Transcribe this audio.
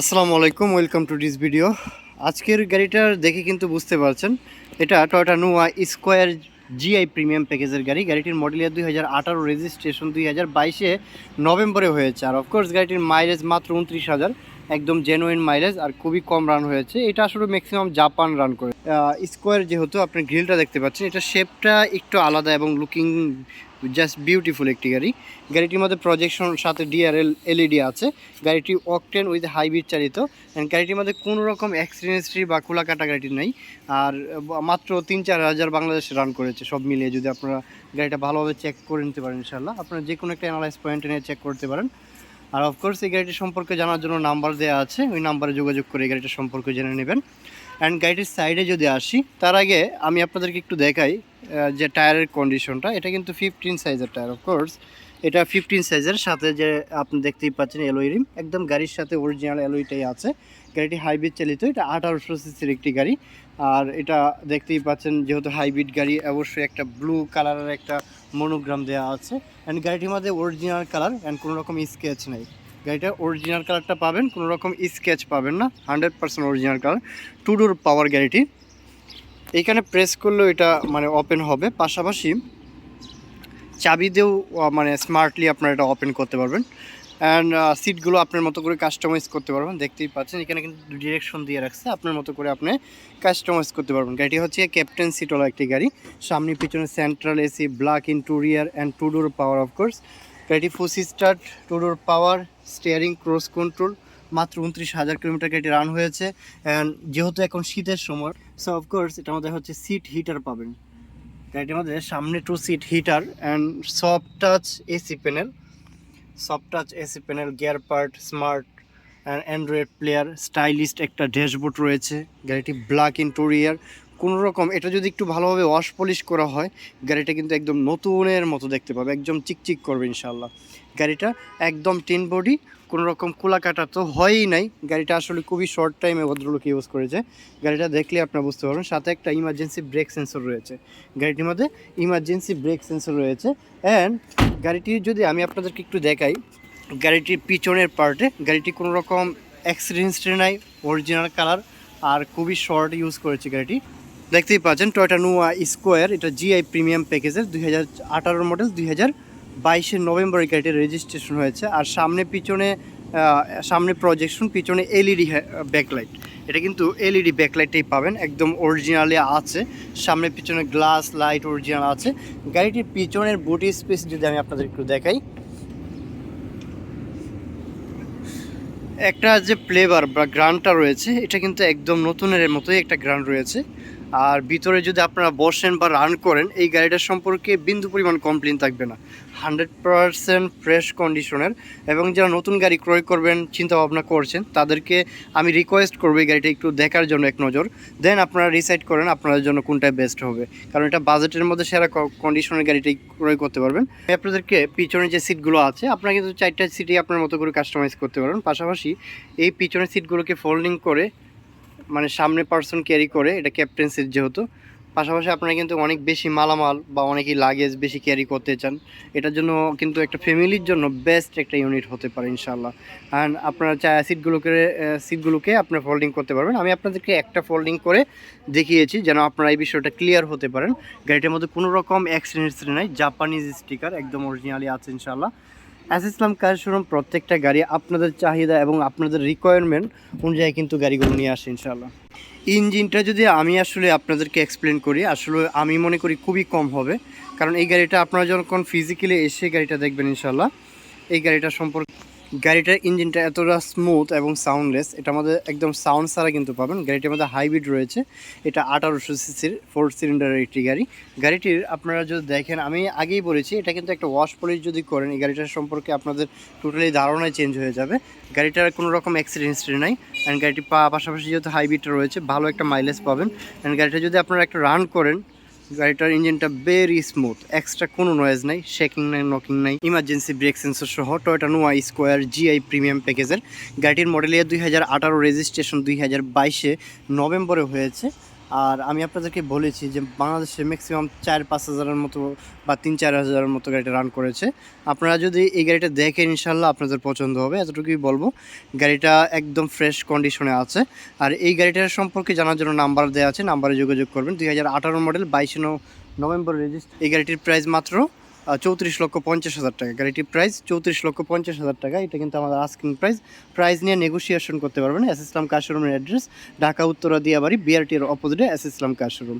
আসসালামু আলাইকুম, welcome to this video. আজকের গাড়িটার দেখে কিন্তু বুঝতে পারছেন, এটা Toyota Noah square GI premium প্যাকেজের গাড়ি। গাড়িটির মডেল ইয়ার দুই হাজার আঠারো রেজিস্ট্রেশন দুই হাজার বাইশে নভেম্বরে হয়েছে। আর অফকোর্স গাড়িটির মাইলেজ মাত্র উনত্রিশ হাজার। একদম জেনুইন মাইলেজ আর খুবই কম রান হয়েছে। এটা আসলে ম্যাক্সিমাম জাপান রান করে। স্কোয়ার যেহেতু আপনি গ্রিলটা দেখতে পাচ্ছেন, এটা শেপটা একটু আলাদা এবং লুকিং জাস্ট বিউটিফুল একটি গাড়ি। গাড়িটির মধ্যে প্রজেকশন সাথে ডিআরএল এলইডি আছে। গাড়িটি অকটেন উইথ হাইব্রিড চালিত। And গাড়িটির মধ্যে কোনো রকম অ্যাক্সিডেন্ট্রি বা খোলা কাটা গাড়িটি নেই। আর মাত্র তিন চার হাজার বাংলাদেশে রান করেছে সব মিলিয়ে। যদি আপনারা গাড়িটা ভালোভাবে চেক করে নিতে পারেন ইনশাল্লাহ আপনারা যে কোনো একটা অ্যানালাইজ পয়েন্ট নিয়ে চেক করতে পারেন। আর অফকোর্স এই গাড়িটি সম্পর্কে জানার জন্য নাম্বার দেওয়া আছে। ওই নাম্বারে যোগাযোগ করে এই গাড়িটা সম্পর্কে জেনে নেবেন। অ্যান্ড গাড়িটির সাইডে যদি আসি, তার আগে আমি আপনাদেরকে একটু দেখাই যে টায়ারের কন্ডিশনটা এটা কিন্তু ফিফটিন সাইজের টায়ার অফকোর্স এটা ফিফটিন সাইজের সাথে যে আপনি দেখতেই পাচ্ছেন এলোই রিম একদম গাড়ির সাথে অরিজিনাল এলোইটাই আছে। গাড়িটি হাইব্রিড চালিত, এটা আঠারোশো সিসির একটি গাড়ি। আর এটা দেখতেই পাচ্ছেন যেহেতু হাইব্রিড গাড়ি, অবশ্যই একটা ব্লু কালারের একটা মনোগ্রাম দেওয়া আছে। অ্যান্ড গাড়িটির মধ্যে অরিজিনাল কালার অ্যান্ড কোনো রকম স্কেচ নেই। গাড়িটা অরিজিনাল কালারটা পাবেন, কোনো রকম স্কেচ পাবেন না hundred percent original colour two door power গাড়িটি। এইখানে প্রেস করলেও এটা মানে ওপেন হবে। পাশাপাশি চাবি দিয়েও মানে স্মার্টলি আপনারা এটা ওপেন করতে পারবেন। অ্যান্ড সিটগুলো আপনার মতো করে কাস্টমাইজ করতে পারবেন। দেখতেই পাচ্ছেন, এখানে কিন্তু ডিরেকশন দিয়ে রাখছে। আপনার মতো করে আপনি কাস্টমাইজ করতে পারবেন। গাড়িটি হচ্ছে ক্যাপ্টেন সিটওয়ালা একটি গাড়ি। সামনে, পিছনে central AC black interior and two door power of course গাড়িটি push start two door power steering cruise control মাত্র উনত্রিশ হাজার কিলোমিটার গাড়িটি রান হয়েছে। অ্যান্ড যেহেতু এখন শীতের সময় সো অফকোর্স এটার মধ্যে হচ্ছে সিট হিটার পাবেন। গাড়িটির মধ্যে সামনে two seat heater and soft touch AC panel soft touch AC panel gear part smart and android player stylist একটা ড্যাশবোর্ড রয়েছে, গাড়িটি ব্ল্যাক ইন্টোরিয়ার কোনো রকম এটা যদি একটু ভালোভাবে ওয়াশ পলিশ করা হয়, গাড়িটা কিন্তু একদম নতুনের মতো দেখতে পাবে, একদম চিকচিক করবে ইনশাল্লাহ গাড়িটা একদম টিন বডি কোনো রকম কুলা কাটা তো হয়ই নাই। গাড়িটা আসলে খুবই শর্ট টাইমে ভদ্রলোক ইউজ করেছে। গাড়িটা দেখলে আপনারা বুঝতে পারবেন, সাথে একটা ইমার্জেন্সি ব্রেক সেন্সর রয়েছে। গাড়িটির মধ্যে ইমার্জেন্সি ব্রেক সেন্সর রয়েছে। অ্যান্ড গাড়িটি যদি আমি আপনাদেরকে একটু দেখাই, গাড়িটির পিছনের পার্টে গাড়িটি কোনো রকম অ্যাক্সিডেন্ট নাই অরিজিনাল কালার আর খুবই শর্ট ইউজ করেছে গাড়িটি। দেখতেই পাচ্ছেন টয়টা নোয়া স্কোয়ার এটা জিআই প্রিমিয়াম প্যাকেজের দুই হাজার আঠারো মডেল দুই হাজার বাইশে নভেম্বরে গাড়িটির রেজিস্ট্রেশন হয়েছে। আর সামনে পিছনে সামনে প্রজেকশন পিছনে এলইডি ব্যাকলাইট এটা কিন্তু এলইডি ব্যাকলাইটটাই পাবেন, একদম অরিজিনালি আছে। সামনে পিছনে গ্লাস লাইট অরিজিনাল আছে। গাড়িটির পিছনের বুটি স্পেস যদি আমি আপনাদের একটু দেখাই। একটা যে ফ্লেভার বা গ্রানটা রয়েছে, এটা কিন্তু একদম নতুনের মতোই একটা গ্রান রয়েছে। আর ভিতরে যদি আপনারা বসেন বা রান করেন, এই গাড়িটার সম্পর্কে বিন্দু পরিমাণ কমপ্লেন থাকবে না। হান্ড্রেড পারসেন্ট ফ্রেশ কন্ডিশনের এবং যারা নতুন গাড়ি ক্রয় করবেন চিন্তা ভাবনা করছেন, তাদেরকে আমি রিকোয়েস্ট করব এই গাড়িটা একটু দেখার জন্য এক নজর। দেন আপনারা ডিসাইড করেন আপনাদের জন্য কোনটা বেস্ট হবে। কারণ এটা বাজেটের মধ্যে সেরা কন্ডিশনের গাড়িটাই ক্রয় করতে পারবেন। আপনাদেরকে পিছনে যে সিটগুলো আছে, আপনারা কিন্তু চারটা সিটই আপনার মতো করে কাস্টমাইজ করতে পারবেন। পাশাপাশি এই পিছনের সিটগুলোকে ফোল্ডিং করে মানে সামনে পার্সন ক্যারি করে, এটা ক্যাপ্টেন সিট যেহেতু, পাশাপাশি আপনারা কিন্তু অনেক বেশি মালামাল বা অনেকই লাগেজ বেশি ক্যারি করতে চান। এটার জন্য কিন্তু একটা ফ্যামিলির জন্য বেস্ট একটা ইউনিট হতে পারে ইনশাল্লাহ অ্যান্ড আপনারা চায় সিটগুলোকে সিটগুলোকে আপনারা ফোল্ডিং করতে পারবেন। আমি আপনাদেরকে একটা ফোল্ডিং করে দেখিয়েছি যেন আপনারা এই বিষয়টা ক্লিয়ার হতে পারেন। গাড়িটার মধ্যে কোনো রকম অ্যাক্সিডেন্টস নাই। জাপানিজ স্টিকার একদম অরিজিনালি আছে ইনশাল্লাহ অ্যাস ইসলাম কার শোরুম? প্রত্যেকটা গাড়ি আপনাদের চাহিদা এবং আপনাদের রিকোয়ারমেন্ট অনুযায়ী কিন্তু গাড়িগুলো নিয়ে আসে ইনশাল্লাহ ইঞ্জিনটা যদি আমি আসলে আপনাদেরকে এক্সপ্লেন করি, আসলে আমি মনে করি খুবই কম হবে। কারণ এই গাড়িটা আপনারা যখন ফিজিক্যালি এসে গাড়িটা দেখবেন ইনশাল্লাহ এই গাড়িটা সম্পর্কে গাড়িটার ইঞ্জিনটা এতটা স্মুথ এবং সাউন্ডলেস এটা আমাদের একদম সাউন্ড ছাড়া কিন্তু পাবেন। গাড়িটির মধ্যে হাইব্রিড রয়েছে। এটা আঠারোশো সিসির ফোর সিলিন্ডারের একটি গাড়ি। গাড়িটির আপনারা যদি দেখেন, আমি আগেই বলেছি, এটা কিন্তু একটা ওয়াশ পলিশ যদি করেন, এই গাড়িটার সম্পর্কে আপনাদের টোটালি ধারণাই চেঞ্জ হয়ে যাবে। গাড়িটার কোনো রকম অ্যাক্সিডেন্ট হিস্ট্রি নাই অ্যান্ড গাড়িটি পা- পাশাপাশি যেহেতু হাইব্রিডটা রয়েছে, ভালো একটা মাইলেজ পাবেন। অ্যান্ড গাড়িটা যদি আপনারা একটা রান করেন গাড়িটার ইঞ্জিনটা ভেরি স্মুথ এক্সট্রা কোনো নয়েজ নাই শেকিং নাই নকিং নাই ইমার্জেন্সি ব্রেক সেন্সর সহ Toyota Noah square GI premium প্যাকেজের গাড়িটির মডেল ইয়ার দুই হাজার আঠারো রেজিস্ট্রেশন দুই হাজার বাইশে নভেম্বরে হয়েছে। আর আমি আপনাদেরকে বলেছি যে বাংলাদেশে ম্যাক্সিমাম চার পাঁচ হাজারের মতো বা তিন চার হাজারের মতো গাড়িটা রান করেছে। আপনারা যদি এই গাড়িটা দেখেন ইনশাল্লাহ আপনাদের পছন্দ হবে, এতটুকুই বলব। গাড়িটা একদম ফ্রেশ কন্ডিশনে আছে। আর এই গাড়িটার সম্পর্কে জানার জন্য নাম্বার দেওয়া আছে নাম্বারে যোগাযোগ করবেন। দুই হাজার আঠারো মডেল বাইশে নভেম্বর রেজিস্ট এই গাড়িটির প্রাইস মাত্র চৌত্রিশ লক্ষ পঞ্চাশ হাজার টাকা। গাড়িটির প্রাইস চৌত্রিশ লক্ষ পঞ্চাশ হাজার টাকা। এটা কিন্তু আমাদের আস্কিং প্রাইস প্রাইস নিয়ে নেগোসিয়েশন করতে পারবেন এস ইসলাম কার শোরুমের অ্যাড্রেস ঢাকা, উত্তরা, দিয়াবাড়ি বিআরটির অপোজিটে এস ইসলাম কার শোরুম